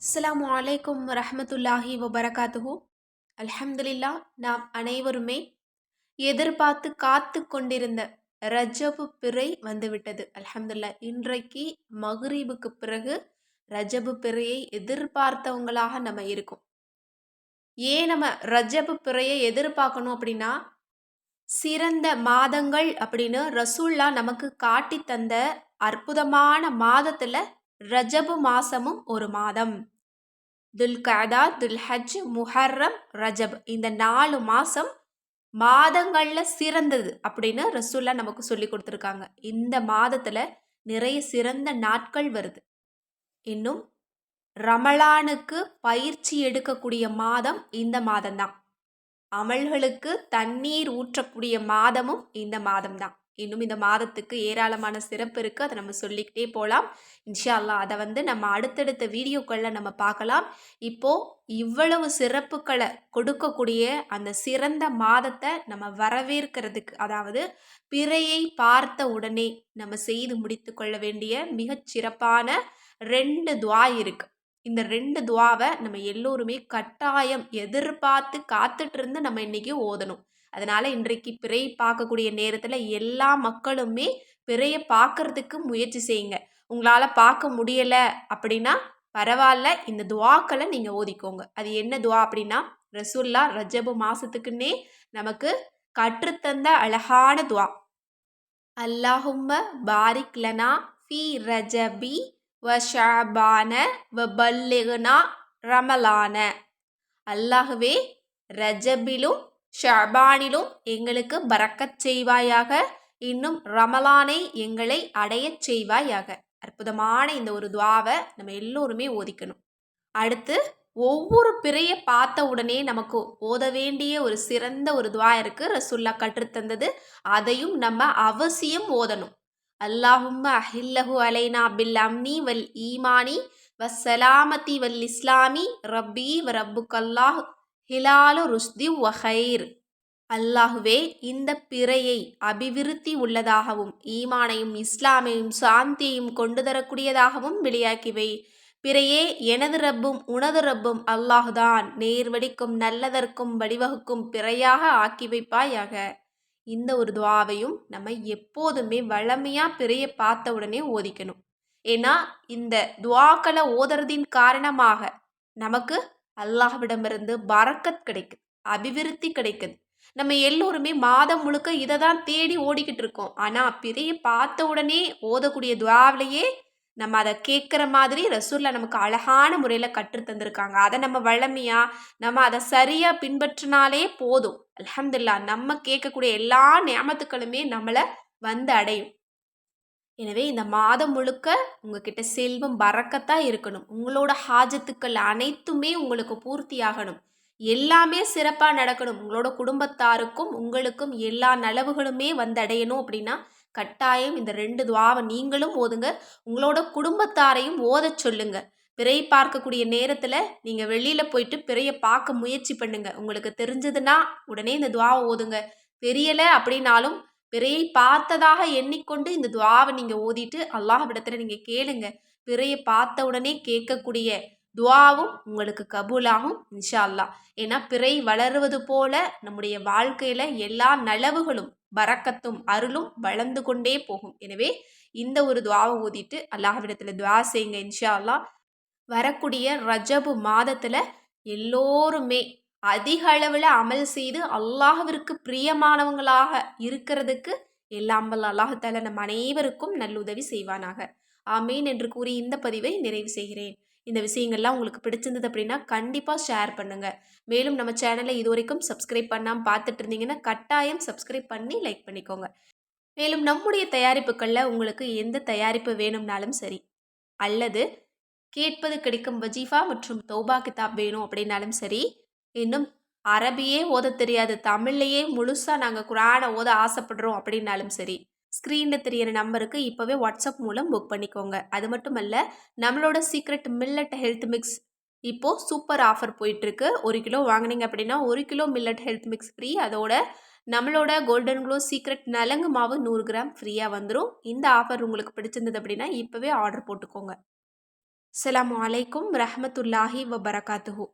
அஸ்லாம் அலைக்கும் ரஹமத்துல்லாஹி வபரகாத்துஹூ. அல்ஹம்துலில்லா நாம் அனைவருமே எதிர்பார்த்து காத்து கொண்டிருந்த ரஜபு பிறை வந்துவிட்டது. அல்ஹம்துல்லா இன்றைக்கு மஹ்ரீபுக்கு பிறகு ரஜபு பிறையை எதிர்பார்த்தவங்களாக நம்ம இருக்கோம். ஏன் நம்ம ரஜபு பிறையை எதிர்பார்க்கணும் அப்படின்னா சிறந்த மாதங்கள் அப்படின்னு ரசூல்லா நமக்கு காட்டி தந்த அற்புதமான மாதத்தில் ரஜபு மாசமும் ஒரு மாதம். துல்கதா துல்ஹஜ் முஹர்ரம் ரஜப் இந்த நாலு மாதம் மாதங்களில் சிறந்தது அப்படின்னு ரசூல்லா நமக்கு சொல்லி கொடுத்துருக்காங்க. இந்த மாதத்தில் நிறைய சிறந்த நாட்கள் வருது. இன்னும் ரமலானுக்கு பயிற்சி எடுக்கக்கூடிய மாதம் இந்த மாதம்தான். அமல்களுக்கு தண்ணீர் ஊற்றக்கூடிய மாதமும் இந்த மாதம்தான். இன்னும் இந்த மாதத்துக்கு ஏராளமான சிறப்பு இருக்குது அதை நம்ம சொல்லிக்கிட்டே போகலாம் இன்ஷால்லா அதை வந்து நம்ம அடுத்தடுத்த வீடியோக்களில் நம்ம பார்க்கலாம். இப்போது இவ்வளவு சிறப்புகளை கொடுக்கக்கூடிய அந்த சிறந்த மாதத்தை நம்ம வரவேற்கிறதுக்கு அதாவது பிறையை பார்த்த உடனே நம்ம செய்து முடித்து கொள்ள வேண்டிய மிகச் சிறப்பான ரெண்டு துவா இருக்குது இந்த ரெண்டு துவாவை நம்ம எல்லோருமே கட்டாயம் எதிர்பார்த்து காத்துட்டு இருந்து நம்ம இன்னைக்கு ஓதணும். அதனால இன்றைக்கு பிறை பார்க்கக்கூடிய நேரத்தில் எல்லா மக்களுமே பிறையை பார்க்கறதுக்கு முயற்சி செய்யுங்க. உங்களால் பார்க்க முடியலை அப்படின்னா பரவாயில்ல இந்த துவாக்களை நீங்கள் ஓதிக்கோங்க. அது என்ன துவா அப்படின்னா ரசுல்லா ரஜபு மாசத்துக்குன்னே நமக்கு கற்றுத்தந்த அழகான துவா. அல்லாஹும்ம பாரிக் லனா ஃபி ரஜபி வ ஷாபான வ பல்லிகுனா ரமலான. அல்லாஹுவே ரஜபிலும் ஷபானிலும் எங்களுக்கு பறக்கச் செய்வாயாக. இன்னும் ரமலானை எங்களை அடையச் செய்வாயாக. அற்புதமான இந்த ஒரு துவாவை நம்ம எல்லோருமே ஓதிக்கணும். அடுத்து ஒவ்வொரு பிறையை பார்த்த உடனே நமக்கு ஓத வேண்டிய ஒரு சிறந்த ஒரு துவா இருக்கு. ரசுல்லா கற்றுத்தந்தது அதையும் நம்ம அவசியம் ஓதணும். அல்லாஹும்ம அஹில்லஹு அலைனா பில் அம்னி வல் ஈமானி வசலாமதி வல் இஸ்லாமி ரப்பி வ ரப்புக்கல்லாஹ் ஹிலாலு ருஷ்தி வஹைர் அல்லாஹுவே இந்த பிறையை அபிவிருத்தி உள்ளதாகவும் ஈமானையும் இஸ்லாமையும் சாந்தியையும் கொண்டு தரக்கூடியதாகவும் வெளியாக்கிவை பிறையே எனது ரப்பும் உனது ரப்பும் அல்லாஹுதான். நேர்வடிக்கும் நல்லதற்கும் வடிவகுக்கும் பிறையாக ஆக்கி வைப்பாயாக. இந்த ஒரு துவாவையும் நம்ம எப்போதுமே வளமையாக பிறையை பார்த்த உடனே ஓதிக்கணும். ஏன்னா இந்த துவாக்களை ஓதுறதின் காரணமாக நமக்கு அல்லாஹ்விடமிருந்து பறக்கத் கிடைக்குது அபிவிருத்தி கிடைக்குது. நம்ம எல்லோருமே மாதம் முழுக்க இதை தான் தேடி ஓடிக்கிட்டு இருக்கோம். ஆனால் பிறைய பார்த்த உடனே ஓதக்கூடிய துவாவிலேயே நம்ம அதை கேட்குற மாதிரி ரசூலில் நமக்கு அழகான முறையில் கற்று தந்திருக்காங்க. அதை நம்ம வளமையாக நம்ம அதை சரியாக பின்பற்றினாலே போதும். அலமதுல்லா நம்ம கேட்கக்கூடிய எல்லா நியமத்துக்களுமே நம்மளை வந்து அடையும். எனவே இந்த மாதம் முழுக்க உங்ககிட்ட செல்வம் பறக்கத்தான் இருக்கணும். உங்களோட ஹாஜத்துக்கள் அனைத்துமே உங்களுக்கு பூர்த்தி ஆகணும் எல்லாமே சிறப்பாக நடக்கணும். உங்களோட குடும்பத்தாருக்கும் உங்களுக்கும் எல்லா நலவுகளுமே வந்தடையணும் அப்படின்னா கட்டாயம் இந்த ரெண்டு துவாவை நீங்களும் ஓதுங்க. உங்களோட குடும்பத்தாரையும் ஓதச் சொல்லுங்க. பிறையை பார்க்கக்கூடிய நேரத்தில் நீங்கள் வெளியில் போயிட்டு பிறையை பார்க்க முயற்சி பண்ணுங்க. உங்களுக்கு தெரிஞ்சதுன்னா உடனே இந்த துவாவை ஓதுங்க. தெரியலை அப்படின்னாலும் பிறையை பார்த்ததாக எண்ணிக்கொண்டு இந்த துவாவை நீங்கள் ஓதிட்டு அல்லாஹ்விடத்தில் நீங்கள் கேளுங்க. பிறையை பார்த்த உடனே கேட்கக்கூடிய துவாவும் உங்களுக்கு கபூலாகும் இன்ஷா அல்லா ஏன்னா பிறை வளருவது போல நம்முடைய வாழ்க்கையில் எல்லா நலவுகளும் பறக்கத்தும் அருளும் வளர்ந்து கொண்டே போகும். எனவே இந்த ஒரு துவாவை ஊதிட்டு அல்லாஹ்விடத்தில் துவா செய்யுங்க இன்ஷா அல்லா வரக்கூடிய ரஜபு மாதத்தில் எல்லோருமே அதிக அளவில் அமல் செய்து அல்லாஹவிற்கு பிரியமானவங்களாக இருக்கிறதுக்கு எல்லாம் வல்ல அல்லாஹால நம் அனைவருக்கும் நல்லுதவி செய்வானாக. ஆமீன் என்று கூறி இந்த பதிவை நிறைவு செய்கிறேன். இந்த விஷயங்கள்லாம் உங்களுக்கு பிடிச்சிருந்தது அப்படின்னா கண்டிப்பாக ஷேர் பண்ணுங்கள் மேலும் நம்ம சேனலை இது வரைக்கும் சப்ஸ்கிரைப் பண்ணாமல் பார்த்துட்டு இருந்தீங்கன்னா கட்டாயம் சப்ஸ்கிரைப் பண்ணி லைக் பண்ணிக்கோங்க. மேலும் நம்முடைய தயாரிப்புகளில் உங்களுக்கு எந்த தயாரிப்பு வேணும்னாலும் சரி அல்லது கேட்பது கிடைக்கும் வஜீஃபா மற்றும் தௌபா கிதாப் வேணும் அப்படின்னாலும் சரி இன்னும் அரபியே ஓத தெரியாது. தமிழ்லையே முழுசாக நாங்கள் குரானை ஓத ஆசைப்படுறோம் அப்படின்னாலும் சரி. ஸ்க்ரீனில் தெரியிற நம்பருக்கு இப்போவே வாட்ஸ்அப் மூலம் புக் பண்ணிக்கோங்க. அது மட்டும் அல்ல நம்மளோட சீக்ரெட் மில்லட் ஹெல்த் மிக்ஸ் இப்போது சூப்பர் ஆஃபர் போயிட்டுருக்கு. ஒரு கிலோ வாங்கினீங்க அப்படின்னா ஒரு kilo millet health mix free அதோட நம்மளோட கோல்டன் க்ளோ சீக்ரெட் நலங்கு மாவு நூறு கிராம் ஃப்ரீயாக வந்துடும் இந்த ஆஃபர் உங்களுக்கு பிடிச்சிருந்தது அப்படின்னா இப்போவே ஆர்டர் போட்டுக்கோங்க. அஸ்ஸலாமு அலைக்கும் ரஹமத்துல்லாஹி வபரகாத்துஹூ.